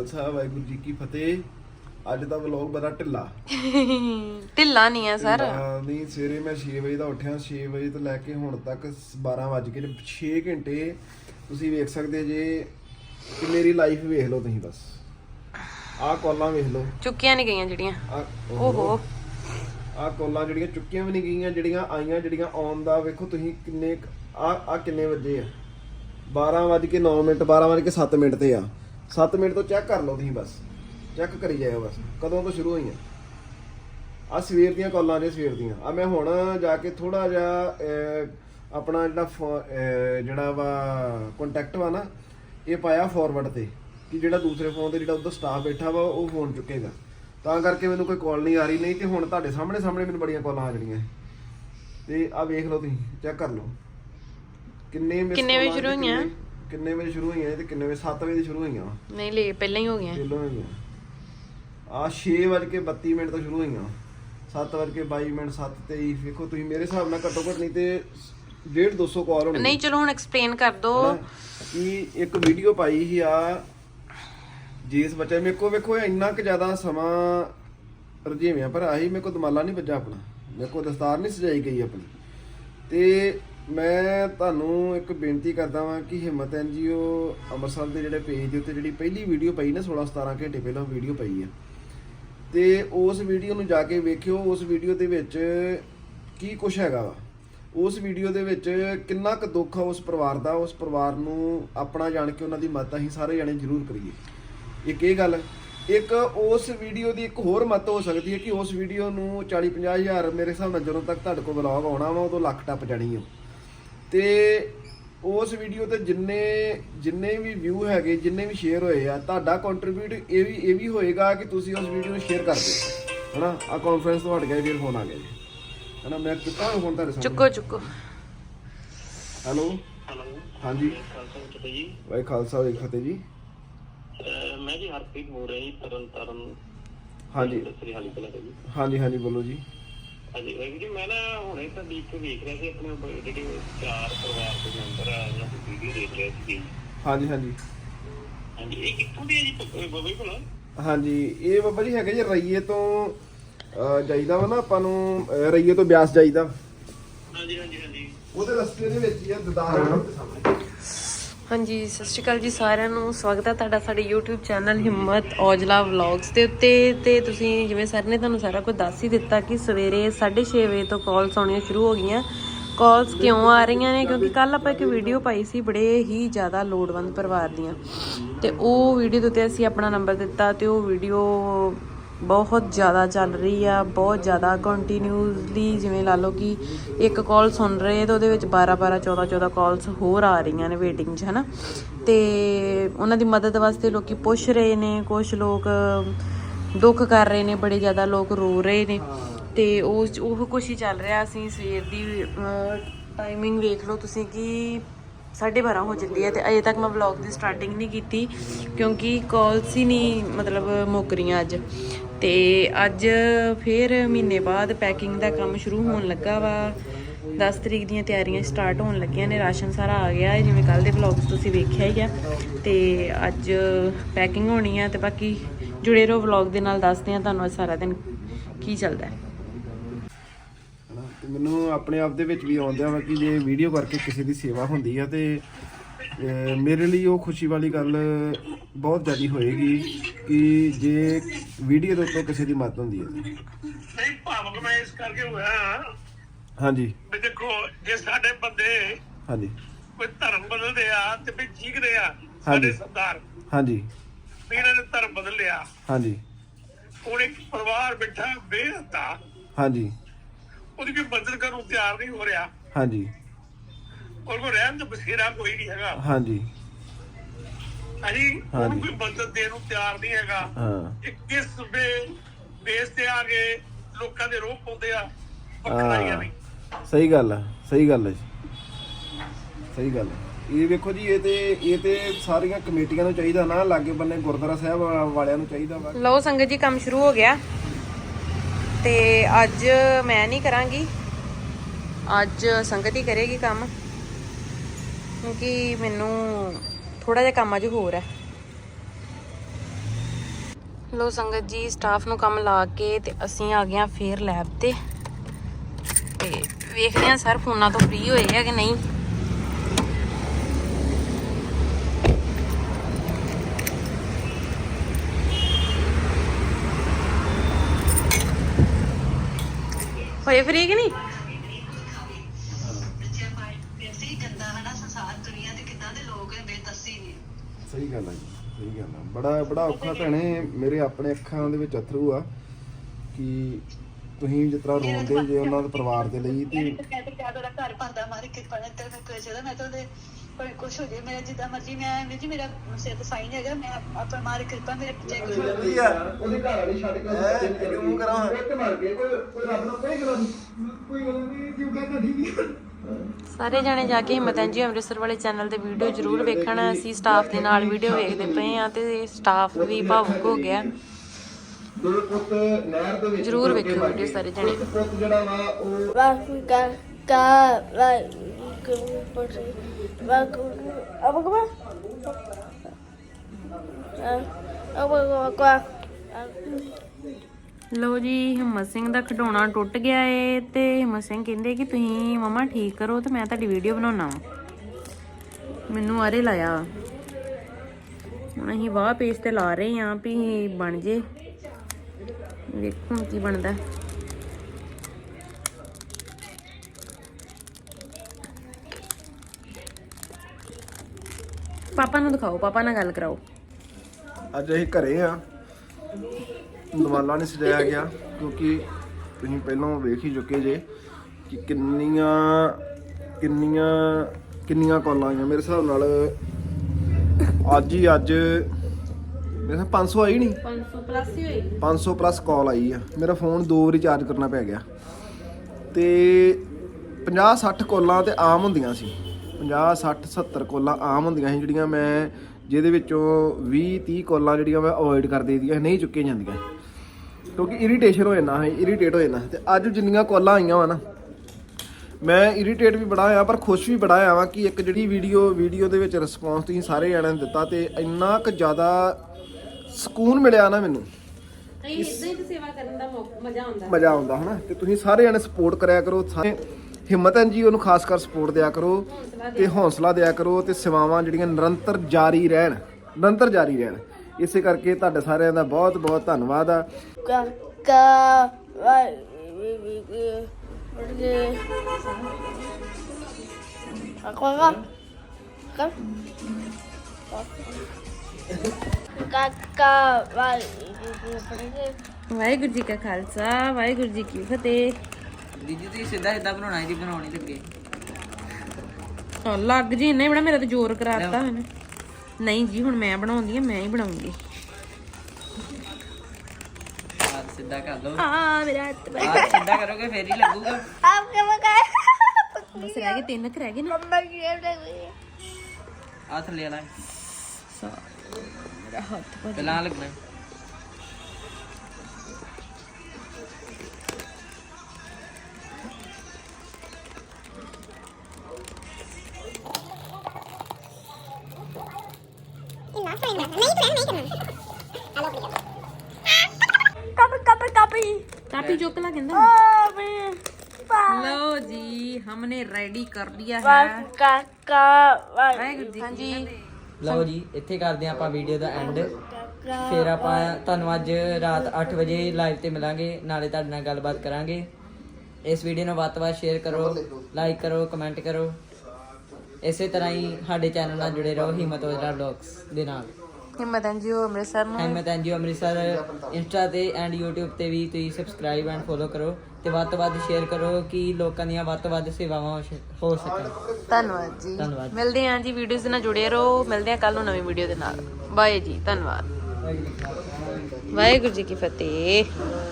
ਖਾਲਸਾ ਵਾਹਿਗੁਰੂ ਜੀ ਕੀ ਫਤਿਹ। ਅੱਜ ਦਾ ਵਲੌਗ ਬੜਾ ਢਿੱਲਾ। ਢਿੱਲਾ ਨਹੀਂ ਆ ਸਰ। ਢਿੱਲਾ ਨਹੀਂ ਸਵੇਰੇ ਮੈਂ 6 ਵਜੇ ਦਾ ਉੱਠਿਆ 6 ਵਜੇ ਤੋਂ ਲੈ ਕੇ ਹੁਣ ਤੱਕ 12 ਵੱਜ ਕੇ 6 ਘੰਟੇ। ਤੁਸੀਂ ਵੇਖ ਸਕਦੇ ਜੇ ਕਿ ਮੇਰੀ ਲਾਈਫ ਵੇਖ ਲਓ ਤੁਸੀਂ ਬਸ। ਆਹ ਕਾਲਾਂ ਵੇਖ ਲਓ। ਚੁੱਕੀਆਂ ਨਹੀਂ ਗਈਆਂ ਜਿਹੜੀਆਂ। ਓਹੋ। ਆਹ ਕਾਲਾਂ ਜਿਹੜੀਆਂ ਚੁੱਕੀਆਂ ਵੀ ਨਹੀਂ ਗਈਆਂ ਜਿਹੜੀਆਂ ਆਈਆਂ ਜਿਹੜੀਆਂ ਆਉਣ ਦਾ ਵੇਖੋ ਤੁਸੀਂ ਕਿੰਨੇ ਆ ਆ ਕਿੰਨੇ ਵਜੇ ਆ। 12 ਵੱਜ ਕੇ 9 ਮਿੰਟ 12 ਵੱਜ ਕੇ 7 ਮਿੰਟ ਤੇ ਆ। 7 ਮਿੰਟ ਤੋਂ ਚੈੱਕ ਕਰ ਲਓ ਤੁਸੀਂ ਬਸ। ਚੈੱਕ ਕਰੀ ਜਾਇਓ ਬਸ। ਕਦੋਂ ਤੋਂ ਸ਼ੁਰੂ ਹੋਈਆਂ? ਆ ਸਵੇਰ ਦੀਆਂ ਕਾਲਾਂ ਨੇ ਸਵੇਰ ਦੀਆਂ। ਆ ਮੈਂ ਹੁਣ ਜਾ ਕੇ ਥੋੜਾ ਜਿਹਾ ਆਪਣਾ ਜਿਹੜਾ ਜਿਹੜਾ ਵਾ ਕੰਟੈਕਟ ਵਾ ਨਾ ਇਹ ਪਾਇਆ ਫਾਰਵਰਡ ਤੇ ਕਿ ਜਿਹੜਾ ਦੂਸਰੇ ਫੋਨ ਤੇ ਜਿਹੜਾ ਉਧਰ ਸਟਾਫ ਬੈਠਾ ਵਾ ਉਹ ਫੋਨ ਚੁੱਕੇਗਾ। ਤਾਂ ਕਰਕੇ ਮੈਨੂੰ ਕੋਈ ਕਾਲ ਨਹੀਂ ਆ ਰਹੀ। ਨਹੀਂ ਤੇ ਹੁਣ ਤੁਹਾਡੇ ਸਾਹਮਣੇ ਸਾਹਮਣੇ ਮੈਨੂੰ ਬੜੀਆਂ ਕਾਲਾਂ ਆ ਜਣੀਆਂ। ਤੇ ਆ ਵੇਖ ਲਓ ਤੁਸੀਂ। ਚੈੱਕ ਕਰ ਲਓ। ਕਿੰਨੇ ਕਿੰਨੇ ਵਜੇ ਸ਼ੁਰੂ ਹੋਈਆਂ? ਕਿੰਨੇ- ਵਜੇ ਸ਼ੁਰੂ ਹੋਈਆਂ ਤੇ ਕਿੰਨੇ ਵਜੇ 7 ਵਜੇ ਦੀ ਸ਼ੁਰੂ ਹੋਈਆਂ ਵਾ। ਨਹੀਂ ਲੈ ਪਹਿਲਾਂ ਹੀ ਹੋ ਗਈਆਂ। ਪਹਿਲੋਂ ਹੋਈਆਂ ਆ 6:32 ਮਿੰਟ ਤੋਂ ਸ਼ੁਰੂ ਹੋਈਆਂ। 7:22 ਮਿੰਟ 7:23 ਵੇਖੋ ਤੁਸੀਂ ਮੇਰੇ ਹਿਸਾਬ ਨਾਲ ਘੱਟੋ ਘੱਟ ਨਹੀਂ ਤੇ 1.5 200 ਕਾਲ ਹੋਣੀ ਨਹੀਂ ਚਲੋ ਹੁਣ ਐਕਸਪਲੇਨ ਕਰ ਦੋ? ਕਿ ਇੱਕ ਵੀਡੀਓ ਪਾਈ ਸੀ ਆ ਜਿਸ ਬੱਚੇ ਮੇਰੇ ਕੋ ਵੇਖੋ ਇੰਨਾ ਕੁ ਜ਼ਿਆਦਾ ਸਮਾਂ ਰਜੀਵਿਆਂ ਪਰ ਆਹੀ ਮੇਰੇ ਕੋ ਦਮਾਲਾ ਨਹੀਂ ਵੱਜਾ ਆਪਣਾ। ਮੇਰੇ ਕੋ ਦਸਤਾਰ ਨਹੀਂ ਸਜਾਈ ਗਈ ਆਪਣੀ। ਤੇ ਮੈਂ ਤੁਹਾਨੂੰ ਇੱਕ ਬੇਨਤੀ ਕਰਦਾ ਵਾਂ ਕਿ ਹਿੰਮਤ ਐਨਜੀਓ ਅੰਮ੍ਰਿਤਸਰ ਦੇ ਜਿਹੜੇ ਪੇਜ ਦੇ ਉੱਤੇ ਜਿਹੜੀ ਪਹਿਲੀ ਵੀਡੀਓ ਪਈ ਨਾ 16 17 ਘੰਟੇ ਪਹਿਲਾਂ ਵੀਡੀਓ ਪਈ ਆ। ਤੇ ਉਸ ਵੀਡੀਓ ਨੂੰ ਜਾ ਕੇ ਵੇਖਿਓ, ਉਸ ਵੀਡੀਓ ਦੇ ਵਿੱਚ ਕੀ ਕੁਝ ਹੈਗਾ ਵਾ। ਉਸ ਵੀਡੀਓ ਦੇ ਵਿੱਚ ਕਿੰਨਾ ਕੁ ਦੁੱਖ ਆ ਉਸ ਪਰਿਵਾਰ ਦਾ, ਉਸ ਪਰਿਵਾਰ ਨੂੰ ਆਪਣਾ ਜਾਣ ਕੇ ਉਹਨਾਂ ਦੀ ਮਦਦ ਅਸੀਂ ਸਾਰੇ ਜਾਣੇ ਜ਼ਰੂਰ ਕਰੀਏ। ਇੱਕ ਇਹ ਗੱਲ, ਇੱਕ ਉਸ ਵੀਡੀਓ ਦੀ ਇੱਕ ਹੋਰ ਮਤ ਹੋ ਸਕਦੀ ਹੈ ਕਿ ਉਸ ਵੀਡੀਓ ਨੂੰ 40 50 ਹਜ਼ਾਰ ਮੇਰੇ ਹਿਸਾਬ ਨਾਲ ਜਦੋਂ ਤੱਕ ਤੁਹਾਡੇ ਕੋਲ ਵਲੌਗ ਆਉਣਾ ਵਾ ਉਦੋਂ ਲੱਖ ਟੱਪ ਜਾਣੀ ਹੋ ਤੇ ਉਸ ਵੀਡੀਓ ਤੇ ਜਿੰਨੇ ਜਿੰਨੇ ਵੀ ਵਿਊ ਹੈਗੇ ਜਿੰਨੇ ਵੀ ਸ਼ੇਅਰ ਹੋਏ ਆ ਤੁਹਾਡਾ ਕੰਟਰੀਬਿਊਟ ਇਹ ਵੀ ਇਹ ਵੀ ਹੋਏਗਾ ਕਿ ਤੁਸੀਂ ਉਸ ਵੀਡੀਓ ਨੂੰ ਸ਼ੇਅਰ ਕਰ ਦਿਓ ਹਨਾ? ਆ ਕਾਨਫਰੰਸ ਤੋਂ ਹਟ ਗਿਆ ਫਿਰ ਫੋਨ ਆ ਗਿਆ ਜੀ ਹਨਾ? ਮੈਂ ਕਿਤਾ ਫੋਨ ਤੁਹਾਡੇ ਸਾਹਮਣੇ। ਚੁੱਕੋ ਚੁੱਕੋ। ਹੈਲੋ ਹੈਲੋ ਹਾਂਜੀ। ਵਾਹਿ ਖਾਲਸਾ ਵਾਹਿ ਫਤਿਹ ਜੀ। ਮੈਂ ਜੀ ਹਰਪ੍ਰੀਤ ਬੋਲ ਰਿਹਾ ਜੀ ਤਰਨ ਤਰਨ। ਹਾਂਜੀ। ਹਾਂਜੀ ਹਾਂਜੀ ਬੋਲੋ ਜੀ। ਹਾਂਜੀ ਜੀ ਮੈਂ ਨਾ ਹੁਣੇ ਤਾਂ ਦੇਖ ਕੇ ਵੇਖ ਰਿਹਾ ਸੀ ਆਪਣੇ ਜਿਹੜੇ ਚਾਰ ਪਰਿਵਾਰ ਦੇ ਮੈਂਬਰ ਆ ਉਹਨਾਂ ਦੀ ਵੀਡੀਓ ਦੇਖ ਰਿਹਾ ਸੀ। ਹਾਂਜੀ ਹਾਂਜੀ। ਹਾਂਜੀ ਇਹ ਕਿੱਥੋਂ ਦੀ ਹੈ ਜੀ ਬਾਬਾ ਜੀ ਭਲਾ? ਹਾਂਜੀ ਇਹ ਬਾਬਾ ਜੀ ਹੈਗਾ ਜੀ ਰਈਏ ਤੋਂ ਜਾਈਦਾ ਵਾ ਨਾ ਆਪਾਂ ਨੂੰ ਰਈਏ ਤੋਂ ਬਿਆਸ ਜਾਈਦਾ। ਹਾਂਜੀ ਹਾਂਜੀ ਹਾਂਜੀ। ਉਹਦੇ ਰਸਤੇ ਦੇ ਵਿੱਚ ਹੀ ਆ ਦਦਾਰ ਦੇ ਸਾਹਮਣੇ। ਹਾਂਜੀ, ਸਤਿ ਸ਼੍ਰੀ ਅਕਾਲ ਜੀ ਸਾਰਿਆਂ ਨੂੰ। ਸਵਾਗਤ ਹੈ ਤੁਹਾਡਾ ਸਾਡੇ YouTube ਚੈਨਲ ਹਿੰਮਤ ਔਜਲਾ ਵਲੌਗਸ ਦੇ ਉੱਤੇ। ਤੇ ਤੁਸੀਂ ਜਿਵੇਂ ਸਰ ਨੇ ਤੁਹਾਨੂੰ ਸਾਰਾ ਕੁਝ ਦੱਸ ਹੀ ਦਿੱਤਾ ਕਿ ਸਵੇਰੇ 6:30 ਵਜੇ ਤੋਂ ਕਾਲਸ ਆਉਣੀਆਂ ਸ਼ੁਰੂ ਹੋ ਗਈਆਂ। ਕਾਲਸ ਕਿਉਂ ਆ ਰਹੀਆਂ ਨੇ? ਕਿਉਂਕਿ ਕੱਲ ਆਪਾਂ ਇੱਕ ਵੀਡੀਓ ਪਾਈ ਸੀ ਬੜੇ ਹੀ ਜ਼ਿਆਦਾ ਲੋੜਵੰਦ ਪਰਿਵਾਰ ਦੀਆਂ। ਤੇ ਉਹ ਵੀਡੀਓ ਦੇ ਉੱਤੇ ਅਸੀਂ ਆਪਣਾ ਨੰਬਰ ਦਿੱਤਾ ਤੇ ਉਹ ਵੀਡੀਓ ਬਹੁਤ ਜ਼ਿਆਦਾ ਚੱਲ ਰਹੀ ਆ, ਬਹੁਤ ਜ਼ਿਆਦਾ ਕੰਟੀਨਿਊਸਲੀ ਜਿਵੇਂ ਲਾ ਲਓ ਕਿ ਇੱਕ ਕਾਲ ਸੁਣ ਰਹੇ ਤੇ ਉਹਦੇ ਵਿੱਚ 12 12 14 14 ਕਾਲਸ ਹੋਰ ਆ ਰਹੀਆਂ ਨੇ ਵੇਟਿੰਗ 'ਚ, ਹਨਾ? ਤੇ ਉਹਨਾਂ ਦੀ ਮਦਦ ਵਾਸਤੇ ਲੋਕੀ ਪੁੱਛ ਰਹੇ ਨੇ ਕੁਝ ਲੋਕ ਦੁੱਖ ਕਰ ਰਹੇ ਨੇ, ਬੜੇ ਜ਼ਿਆਦਾ ਲੋਕ ਰੋ ਰਹੇ ਨੇ। ਤੇ ਉਹ ਉਹ ਕੁਛ ਹੀ ਚੱਲ ਰਿਹਾ, ਅਸੀਂ ਸਵੇਰ ਦੀ ਟਾਈਮਿੰਗ ਵੇਖ ਲਓ ਤੁਸੀਂ ਕਿ 12:30 ਹੋ ਜਾਂਦੀ ਹੈ ਤੇ ਅਜੇ ਤੱਕ ਮੈਂ ਵਲੌਗ ਦੀ ਸਟਾਰਟਿੰਗ ਨਹੀਂ ਕੀਤੀ ਕਿਉਂਕਿ ਕਾਲਸ ਹੀ ਨਹੀਂ, ਮਤਲਬ ਮੁੱਕ ਰਹੀਆਂ ਅੱਜ। ਤੇ ਅੱਜ ਫੇਰ ਮਹੀਨੇ ਬਾਅਦ ਪੈਕਿੰਗ ਦਾ ਕੰਮ ਸ਼ੁਰੂ ਹੋਣ ਲੱਗਾ ਵਾ। 10 ਤਰੀਕ ਦੀਆਂ ਤਿਆਰੀਆਂ ਸਟਾਰਟ ਹੋਣ ਲੱਗੀਆਂ ਨੇ। ਰਾਸ਼ਨ ਸਾਰਾ ਆ ਗਿਆ ਹੈ, ਜਿਵੇਂ ਕੱਲ ਦੇ ਵਲੌਗਸ ਤੁਸੀਂ ਵੇਖਿਆ ਹੀ ਆ। ਤੇ ਅੱਜ ਪੈਕਿੰਗ ਹੋਣੀ ਆ ਤੇ ਬਾਕੀ ਜੁੜੇ ਰਹੋ ਵਲੌਗ ਦੇ ਨਾਲ, ਦੱਸਦੇ ਆ ਤੁਹਾਨੂੰ ਅੱਜ ਸਾਰਾ ਦਿਨ ਕੀ ਚੱਲਦਾ ਹੈ। ਮੈਨੂੰ ਆਪਣੇ ਆਪ ਦੇ ਵਿੱਚ ਵੀ ਆਉਂਦਿਆ ਵਾ ਕਿ ਜੇ ਵੀਡੀਓ ਕਰਕੇ ਕਿਸੇ ਦੀ ਸੇਵਾ ਹੁੰਦੀ ਆ ਤੇ ਮੇਰੇ ਲਈ ਉਹ ਖੁਸ਼ੀ ਵਾਲੀ ਗੱਲ ਬਹੁਤ ਜ਼ਿਆਦੀ ਹੋਏਗੀ ਕਿ ਜੇ ਵੀਡੀਓ ਦੇ ਉੱਤੋਂ ਕਿਸੇ ਦੀ ਮਦਦ ਹੁੰਦੀ ਹੈ। ਨਹੀਂ ਭਾਵਕ ਮੈਂ ਇਸ ਕਰਕੇ ਹੋਇਆ ਹਾਂਜੀ। ਵੀ ਦੇਖੋ ਜੇ ਸਾਡੇ ਬੰਦੇ ਹਾਂਜੀ। ਕੋਈ ਧਰਮ ਬਦਲਦੇ ਆ ਤੇ ਵੀ ਚੀਕਦੇ ਆ। ਸਾਡੇ ਸਰਦਾਰ। ਹਾਂਜੀ। ਵੀ ਇਹਨਾਂ ਨੇ ਧਰਮ ਬਦਲ ਲਿਆ। ਹਾਂਜੀ। ਹੁਣ ਇੱਕ ਪਰਿਵਾਰ ਬੈਠਾ ਬੇਹੱਤਾ ਹਾਂਜੀ। ਉਹਦੀ ਕੋਈ ਮਦਦ ਕਰਨ ਨੂੰ ਤਿਆਰ ਨਹੀਂ ਹੋ ਰਿਹਾ। ਹਾਂਜੀ। ਔਰ ਕੋ ਰਹਿਣ ਦਾ ਬਸੇਰਾ ਕੋਈ ਨਹੀਂ ਹੈਗਾ। ਹਾਂਜੀ। ਹਾਂਜੀ। ਉਹਨੂੰ ਕੋਈ ਮਦਦ ਦੇਣ ਨੂੰ ਤਿਆਰ ਨਹੀਂ ਹੈਗਾ। ਹਾਂ। ਇਹ ਕਿਸ ਵੇ ਬੇਸ ਤੇ ਆ ਕੇ ਲੋਕਾਂ ਦੇ ਰੋਹ ਪਾਉਂਦੇ ਆ ਪਕੜਾਈਆਂ ਨਹੀਂ ਹਾਂ ਸਹੀ ਗੱਲ ਆ ਸਹੀ ਗੱਲ ਹੈ ਜੀ। ਸਹੀ ਗੱਲ ਹੈ ਇਹ ਵੇਖੋ ਜੀ ਇਹ ਤੇ ਇਹ ਤੇ ਸਾਰੀਆਂ ਕਮੇਟੀਆਂ ਨੂੰ ਚਾਹੀਦਾ ਨਾ ਲਾਗੇ ਬੰਨੇ ਗੁਰਦੁਆਰਾ ਸਾਹਿਬ ਵਾਲਿਆਂ ਨੂੰ ਚਾਹੀਦਾ ਵਾ। ਲਓ ਸੰਗਤ ਜੀ ਕੰਮ ਸ਼ੁਰੂ ਹੋ ਗਿਆ। ਤੇ ਅੱਜ ਮੈਂ ਨਹੀਂ ਕਰਾਂਗੀ। ਅੱਜ ਸੰਗਤ ਹੀ ਕਰੇਗੀ ਕੰਮ। ਕਿਉਂਕਿ ਮੈਨੂੰ ਥੋੜਾ ਜਿਹਾ ਕੰਮ ਅੱਜ ਹੋਰ ਹੈ। ਲੋ ਸੰਗਤ ਜੀ ਸਟਾਫ ਨੂੰ ਕੰਮ ਲਾ ਕੇ ਤੇ ਅਸੀਂ ਆ ਗਏ ਆ ਫੇਰ ਲੈਬ ਤੇ। ਤੇ ਵੇਖਦੇ ਆ ਸਰ ਫੋਨਾਂ ਤੋਂ ਫ੍ਰੀ ਹੋਏ ਆ ਕਿ ਨਹੀਂ। ਹੋਏ ਫ੍ਰੀ ਕਿ ਨਹੀਂ? ਸਹੀ ਗੱਲ ਹੈ ਜੀ ਸਹੀ ਗੱਲ ਹੈ ਬੜਾ ਬੜਾ ਔਖਾ ਭੈਣੇ ਮੇਰੇ ਆਪਣੇ ਅੱਖਾਂ ਦੇ ਵਿੱਚ ਅਥਰੂ ਆ ਕਿ ਤੁਸੀਂ ਜਿਸ ਤਰ੍ਹਾਂ ਰੋਂਦੇ ਜੇ ਉਹਨਾਂ ਦੇ ਪਰਿਵਾਰ ਦੇ ਲਈ ਤੇ ਮੈਂ ਤੇ ਕਿਹਾ ਤੇਰਾ ਘਰ ਭਰਦਾ ਮਾਰੇ ਕਿਰਪਾ ਨਾਲ ਤੇ ਮੈਂ ਕੋਈ ਚਾਹਦਾ ਮੈਂ ਤਾਂ ਉਹਦੇ ਕੋਈ ਕੁਛ ਹੋ ਜੇ ਮੇਰਾ ਜਿੱਦਾਂ ਮਰਜ਼ੀ ਮੈਂ ਵੀਰ ਜੀ ਮੇਰਾ ਸਿਰ ਤੇ ਸਾਈਨ ਹੈਗਾ ਮੈਂ ਆਪਣਾ ਮਾਰੇ ਕਿਰਪਾ ਮੇਰੇ ਪਿੱਛੇ ਕੁਛ ਉਹਦੇ ਘਰ ਵਾਲੀ ਛੱਡ ਕੇ ਇੱਕ ਮੂੰਹ ਕਰਾਂ। ਇੱਕ ਮਰ ਗਏ ਕੋਈ ਕੋਈ ਰੱਬ ਨੂੰ ਕੋਈ ਗੱਲ ਕੋਈ ਗੱਲ ਨਹੀਂ ਕਿਉਂ ਕਹਿੰਦਾ ਠੀਕ ਹੈ ਸਾਰੇ ਜਾਣੇ ਜਾ ਕੇ ਹਿੰਮਤ ਐਨਜੀ ਅੰਮ੍ਰਿਤਸਰ ਵਾਲੇ ਚੈਨਲ ਤੇ ਵੀਡੀਓ ਜ਼ਰੂਰ ਵੇਖਣ ਅਸੀਂ ਸਟਾਫ ਦੇ ਨਾਲ ਵੀਡੀਓ ਵੇਖਦੇ ਪਏ ਆ ਤੇ ਸਟਾਫ ਵੀ ਭਾਵੁਕ ਹੋ ਗਿਆ ਦੋ ਪੁੱਤ ਨਹਿਰ ਦੇ ਵਿੱਚ ਜ਼ਰੂਰ ਮਰ ਵੀਡੀਓ। ਸਾਰੇ ਜਣੇ। ਇੱਕ ਪੁੱਤ ਜਿਹੜਾ ਵਾ ਉਹ ਲੋ ਜੀ, ਹਿੰਮਤ ਸਿੰਘ ਦਾ ਖਿਡੌਣਾ ਟੁੱਟ ਗਿਆ ਏ ਤੇ ਹਿੰਮਤ ਸਿੰਘ ਕਹਿੰਦੇ ਕਿ ਤੁਸੀਂ ਮਮਾ ਠੀਕ ਕਰੋ ਤੇ ਮੈਂ ਤੁਹਾਡੀ ਵੀਡੀਓ ਬਣਾਉਣਾ ਮੈਨੂੰ ਆਰੇ ਲਾਇਆ। ਹੁਣ ਅਸੀਂ ਵਾਹ ਪੇਜ ਤੇ ਲਾ ਰਹੇ ਆਂ ਵੀ ਬਣ ਜੇ। ਵੇਖੋ ਹੁਣ ਕੀ ਬਣਦਾ। ਪਾਪਾ ਨੂੰ ਦਿਖਾਓ, ਪਾਪਾ ਨਾਲ ਗੱਲ ਕਰਾਓ। ਅੱਜ ਅਸੀਂ ਘਰੇ ਆ। ਦਮਾਲਾ ਨਹੀਂ ਸਜਾਇਆ ਗਿਆ ਕਿਉਂਕਿ ਤੁਸੀਂ ਪਹਿਲਾਂ ਵੇਖ ਹੀ ਚੁੱਕੇ ਜੇ ਕਿ ਕਿੰਨੀਆਂ ਕਿੰਨੀਆਂ ਕਿੰਨੀਆਂ ਕਾਲਾਂ ਆਈਆਂ। ਮੇਰੇ ਹਿਸਾਬ ਨਾਲ ਅੱਜ ਹੀ ਅੱਜ ਮੇਰੇ ਹਿਸਾਬ 500 ਆਈ ਨਹੀਂ? 500 ਪਲੱਸ ਹੀ ਹੋਈ। 500 ਪਲੱਸ ਕਾਲ ਆਈ ਆ। ਮੇਰਾ ਫੋਨ ਦੋ ਵਾਰੀ ਚਾਰਜ ਕਰਨਾ ਪੈ ਗਿਆ। ਤੇ 50 60 ਕਾਲਾਂ ਤੇ ਆਮ ਹੁੰਦੀਆਂ ਸੀ। 50 60 70 ਕਾਲਾਂ ਆਮ ਹੁੰਦੀਆਂ ਸੀ ਜਿਹੜੀਆਂ ਮੈਂ ਜਿਹਦੇ ਵਿੱਚੋਂ 20 30 ਕਾਲਾਂ ਜਿਹੜੀਆਂ ਮੈਂ ਅਵੋਇਡ ਕਰ ਦੇਈਆਂ ਨਹੀਂ ਚੁੱਕੀਆਂ ਜਾਂਦੀਆਂ। ਕਿਉਂਕਿ ਇਰੀਟੇਸ਼ਨ ਹੋ ਜਾਂਦਾ ਹੈ ਇਰੀਟੇਟ ਹੋ ਜਾਂਦਾ। ਤੇ ਅੱਜ ਜਿੰਨੀਆਂ ਕਾਲਾਂ ਆਈਆਂ ਵਾ ਨਾ ਮੈਂ ਇਰੀਟੇਟ ਵੀ ਬੜਾ ਆ ਪਰ ਖੁਸ਼ ਵੀ ਬੜਾ ਆ ਵਾਂ ਕਿ ਇੱਕ ਜਿਹੜੀ ਵੀਡੀਓ ਵੀਡੀਓ ਦੇ ਵਿੱਚ ਰਿਸਪੌਂਸ ਤੁਸੀਂ ਸਾਰੇ ਜਣਿਆਂ ਨੇ ਦਿੱਤਾ ਤੇ ਇੰਨਾ ਕੁ ਜ਼ਿਆਦਾ ਸਕੂਨ ਮਿਲਿਆ ਨਾ ਮੈਨੂੰ। ਨਹੀਂ ਇਦਾਂ ਹੀ ਸੇਵਾ ਕਰਨ ਦਾ ਮਜ਼ਾ ਆਉਂਦਾ। ਮਜ਼ਾ ਆਉਂਦਾ ਹਨਾ? ਤੇ ਤੁਸੀਂ ਸਾਰੇ ਜਣੇ ਸਪੋਰਟ ਕਰਿਆ ਕਰੋ ਸਾਰੇ ਹਿੰਮਤ ਐਨਜੀਓ ਨੂੰ ਖਾਸ ਕਰ ਸਪੋਰਟ ਦਿਆ ਕਰੋ ਤੇ ਹੌਸਲਾ ਦਿਆ ਕਰੋ ਤੇ ਸੇਵਾਵਾਂ ਜਿਹੜੀਆਂ ਨਿਰੰਤਰ ਜਾਰੀ ਰਹਿਣ ਨਿਰੰਤਰ ਜਾਰੀ ਰਹਿਣ। ਇਸੇ ਕਰਕੇ ਤੁਹਾਡੇ ਸਾਰਿਆਂ ਦਾ ਬਹੁਤ ਬਹੁਤ ਧੰਨਵਾਦ ਆ। ਵਾਹਿਗੁਰੂ ਜੀ ਕਾ ਖਾਲਸਾ ਵਾਹਿਗੁਰੂ ਜੀ ਕੀ ਫਤਿਹ। ਦੀਦੀ ਤੁਸੀਂ ਸਿੱਧਾ ਸਿੱਧਾ ਬਣਾਉਣਾ ਜੀ ਬਣਾਉਣੀ ਲੱਗੇ। ਲੱਗ ਜੀ ਇੰਨੇ ਬੜਾ ਮੇਰਾ ਤੇ ਜ਼ੋਰ ਕਰਾਤਾ ਹਨ ਨਹੀਂ ਜੀ ਹੁਣ ਮੈਂ ਬਣਾਉਂਦੀ ਆ ਮੈਂ ਹੀ ਬਣਾਉਂਗੀ। ਹੱਥ ਸਿੱਧਾ ਕਰ ਲਓ ਆ ਮੇਰਾ ਹੱਥ ਹੱਥ ਸਿੱਧਾ ਕਰੋਗੇ ਫੇਰ ਹੀ ਲੱਗੂਗਾ। ਬਸ ਰਹਿ ਗਏ ਤਿੰਨ ਕੁ ਰਹਿ ਗਏ ਨਾ। ਆ ਥੱਲੇ ਵਾਲਾ। ਸਾ- ਮੇਰਾ ਹੱਥ ਭੱਜ ਪਹਿਲਾਂ ਆਹ ਲੱਗਣਾ। ਕਾਪੀ ਚੁੱਕ ਲਾ ਕਹਿੰਦਾ। ਲਓ ਜੀ ਹਮਨੇ ਰੈਡੀ ਕਰ ਦਿਆ ਹੈ। ਵਾਹਿਗੁਰੂ ਜੀ ਹਾਂਜੀ। ਲਓ ਜੀ ਇੱਥੇ ਕਰਦੇ ਹਾਂ ਆਪਾਂ ਵੀਡੀਓ ਦਾ ਐਂਡ ਫਿਰ ਆਪਾਂ ਤੁਹਾਨੂੰ ਅੱਜ ਰਾਤ 8 ਵਜੇ ਲਾਈਵ ਤੇ ਮਿਲਾਂਗੇ ਨਾਲੇ ਤੁਹਾਡੇ ਨਾਲ ਗੱਲਬਾਤ ਕਰਾਂਗੇ। ਇਸ ਵੀਡੀਓ ਨੂੰ ਵੱਧ ਤੋਂ ਵੱਧ ਸ਼ੇਅਰ ਕਰੋ ਲਾਈਕ ਕਰੋ ਕਮੈਂਟ ਕਰੋ। ਇਸੇ ਤਰ੍ਹਾਂ ਹੀ ਸਾਡੇ ਚੈਨਲ ਨਾਲ ਜੁੜੇ ਰਹੋ ਹਿੰਮਤ ਔਜਲਾ ਵਲੌਗਸ ਦੇ ਨਾਲ। ਹਿੰਮਤ ਐਨਜੀਓ ਅੰਮ੍ਰਿਤਸਰ ਨੂੰ ਹਿੰਮਤ ਐਨਜੀਓ ਅੰਮ੍ਰਿਤਸਰ ਇੰਸਟਾ ਤੇ ਐਂਡ YouTube ਤੇ ਵੀ ਤੁਸੀਂ ਸਬਸਕ੍ਰਾਈਬ ਐਂਡ ਫੋਲੋ ਕਰੋ ਤੇ ਵੱਧ ਤੋਂ ਵੱਧ ਸ਼ੇਅਰ ਕਰੋ ਕਿ ਲੋਕਾਂ ਦੀਆਂ ਵੱਧ ਤੋਂ ਵੱਧ ਸੇਵਾਵਾਂ ਹੋ ਸ਼- ਹੋ ਸਕਣ। ਧੰਨਵਾਦ ਜੀ। ਧੰਨਵਾਦ। ਮਿਲਦੇ ਹਾਂ ਜੀ ਵੀਡੀਓਜ਼ ਨਾਲ ਜੁੜੇ ਰਹੋ। ਮਿਲਦੇ ਹਾਂ ਕੱਲ ਨੂੰ ਨਵੀਂ ਵੀਡੀਓ ਦੇ ਨਾਲ। ਬਾਏ ਜੀ ਧੰਨਵਾਦ। ਵਾਹਿਗੁਰੂ ਜੀ ਕੀ ਫਤਿਹ।